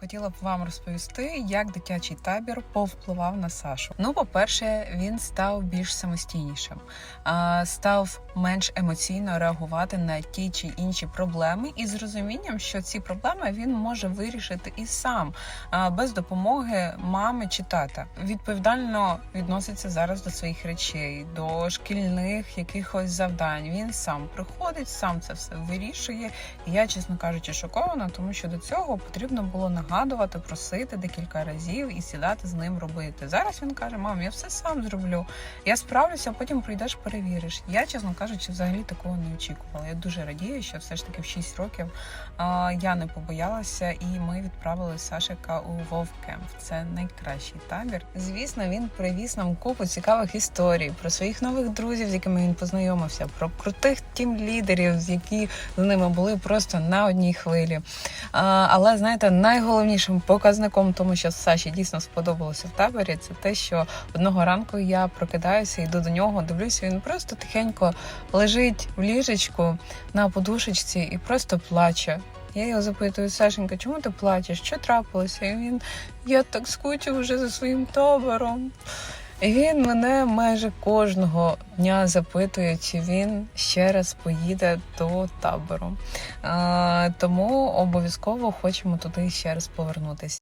Хотіла б вам розповісти, як дитячий табір повпливав на Сашу. Ну, по-перше, він став більш самостійнішим, став менш емоційно реагувати на ті чи інші проблеми, і з розумінням, що ці проблеми він може вирішити і сам без допомоги мами чи тата. Відповідально відноситься зараз до своїх речей, до шкільних якихось завдань. Він сам приходить, сам це все вирішує. Я, чесно кажучи, шокована, тому що до цього потрібно було нагадувати, просити декілька разів і сідати з ним робити. Зараз він каже: мам, я все сам зроблю. Я справлюся, а потім прийдеш, перевіриш. Я, чесно кажучи, взагалі такого не очікувала. Я дуже радію, що все ж таки в 6 років а, я не побоялася, і ми відправили Сашика у Вовкемп. Це найкращий табір. Звісно, він привіз нам купу цікавих історій про своїх нових друзів, з якими він познайомився, про крутих тім-лідерів, які з ними були просто на одній хвилі. А, але знаєте, найголовнішим показником, тому що Саші дійсно сподобалося в таборі, це те, що одного ранку я прокидаюся, йду до нього, дивлюся, він просто тихенько лежить в ліжечку на подушечці і просто плаче. Я його запитую, Сашенька, чому ти плачеш? Що трапилося? І він я так скучив вже за своїм табором. Він мене майже кожного дня запитує, чи він ще раз поїде до табору. Тому обов'язково хочемо туди ще раз повернутися.